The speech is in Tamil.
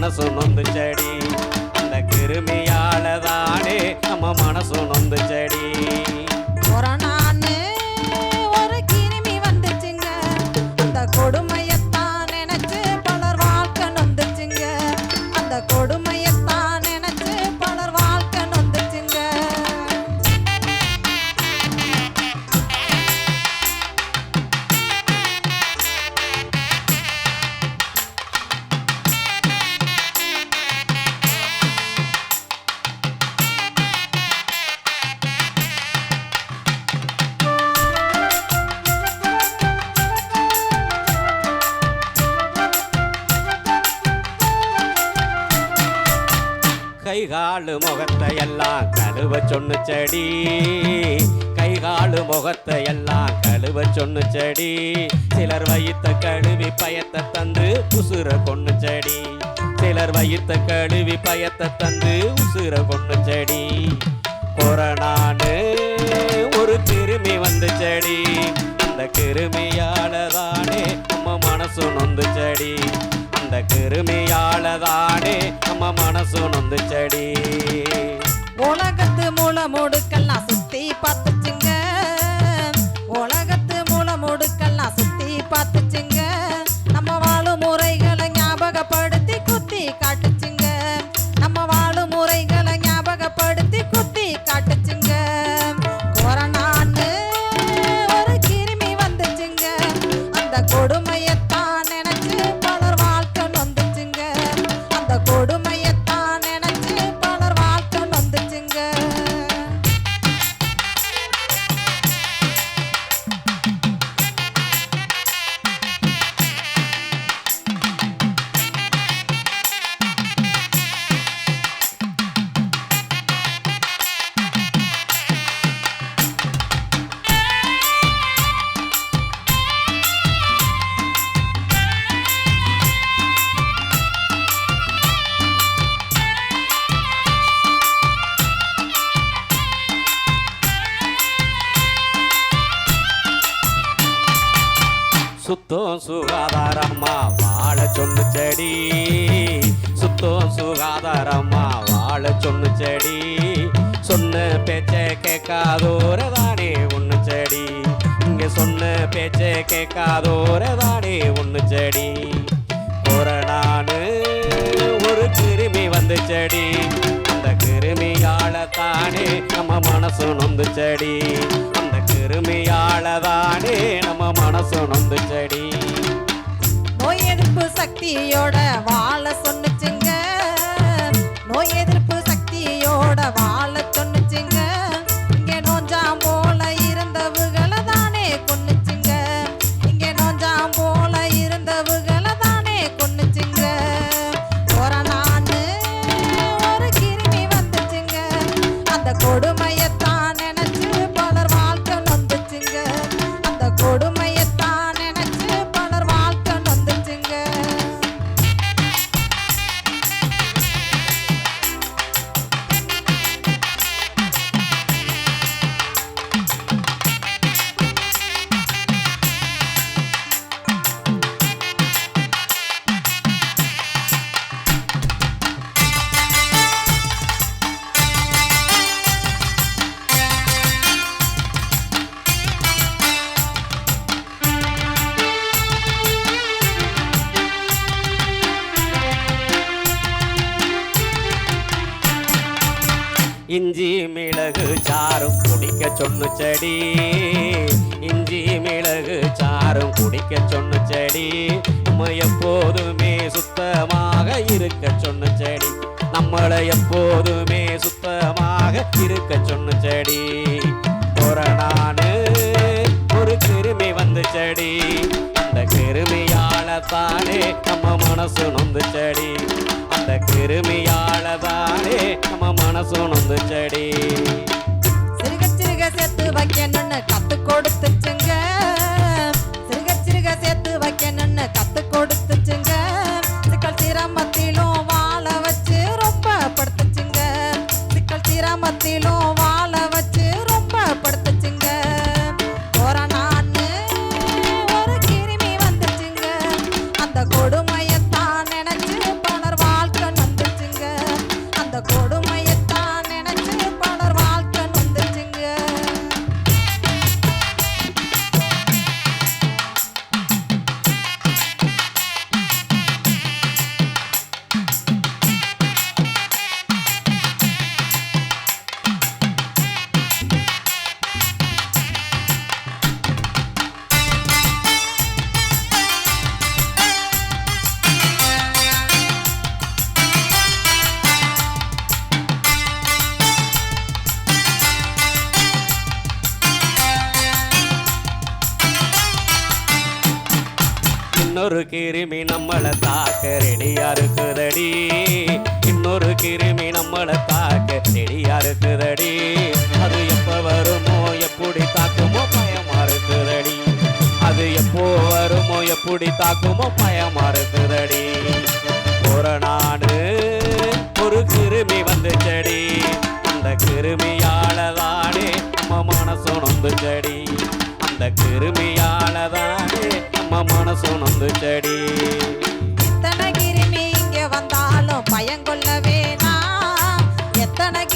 மனசு நொந்து செடி. அந்த கிருமியால தானே நம்ம மனசு நொந்து செடி. கொரோனான்னு ஒரு கிருமி வந்துச்சுங்க. அந்த கொடுமை கை காலு முகத்தை எல்லாம் கழுவ சொன்னு செடி. கை காலு முகத்தை எல்லாம் கழுவ சொன்னு செடி. சிலர் வைத்த கழுவி பயத்தை தந்து உசுர கொண்டு செடி. சிலர் வைத்த கழுவி பயத்தை தந்து உசுர கொண்டு செடி. கொரோனான்னு ஒரு கிருமி வந்து செடி. அந்த கிருமியால தானே நம்ம மனசு நொந்து செடி. பெருமையாளதானே. நம்ம மனசு நொந்துச்சடி. உலகத்து மூல முடுக்கெல்லாம் சுத்தி பார்த்துச்சுங்க. உலகத்து மூல முடுக்கெல்லாம் சுத்தி பார்த்துச்சுங்க. நம்ம வாழும் முறைகளை ஞாபகப்படுத்தி குத்தி காட்டுச்சுங்க. நம்ம வாழும் முறைகளை ஞாபகப்படுத்தி குத்தி காட்டுச்சுங்க. கொரோனான்னு ஒரு கிருமி வந்துச்சுங்க. அந்த கொடுமை சுத்தம் சுகாதாரமா வாழ சொன்னு செடி. சுத்தம் சுகாதாரமா வாழ சொன்னு செடி. சொன்ன பேச்ச கேட்காதோர தானே ஒன்று செடி. இங்கே சொன்ன பேச்ச கேட்காதோர தானே ஒன்று செடி. கொரோனான்னு ஒரு கிருமி வந்து செடி. அந்த கிருமியால தானே நம்ம மனசு நொந்து செடி. அந்த கிருமியால தானே மனசு நொந்து செடி நோய் எதிர்ப்பு சக்தியோட வாழ சொன்னுச்சுங்க. நோய் எதிர்ப்பு சக்தியோட வாழ சொன்னுச்சுங்க. இங்க நோஞ்சாம் போல இருந்தவுகளை தானே கொன்னுச்சுங்க. இங்க நோஞ்சாம் போல இருந்தவுகளை தானே கொன்னுச்சுங்க. கொரோனான்னு ஒரு கிருமி வந்துச்சுங்க. அந்த கொடுமையை இஞ்சி மிளகு சாரும் குடிக்க சொன்னு செடி. இஞ்சி மிளகு சாரும் குடிக்க சொன்னு செடி. நம்ம எப்போதுமே சுத்தமாக இருக்க சொன்ன செடி. நம்மளை எப்போதுமே சுத்தமாக இருக்க சொன்ன செடி. கொரோனான்னு ஒரு கிருமி வந்து செடி. அந்த கிருமியால தானே நம்ம மனசு நொந்து செடி. அந்த நம்ம மனசு நொந்து செடி சிறுக சிறுக சேர்த்து வைக்கணும்னு கத்து கொடுத்துச்சுங்க. இன்னொரு கிருமி நம்மளை தாக்க. ரெடியா இருக்குதடி. இன்னொரு கிருமி நம்மளை தாக்க. ரெடியா இருக்குதடி. அது எப்போ வருமோ எப்படி தாக்குமோ பயமா இருக்குதடி. அது எப்போ வருமோ எப்படி தாக்குமோ பயமா இருக்குதடி. நாடு ஒரு கிருமி வந்துச்சடி. அந்த கிருமியால தானே நம்ம மனசு நொந்துச்சடி. அந்த கிருமி நம்ம மனசு செடி எத்தனை கிருமி இங்க வந்தாலும் பயங்கொள்ள வேணாம். எத்தனை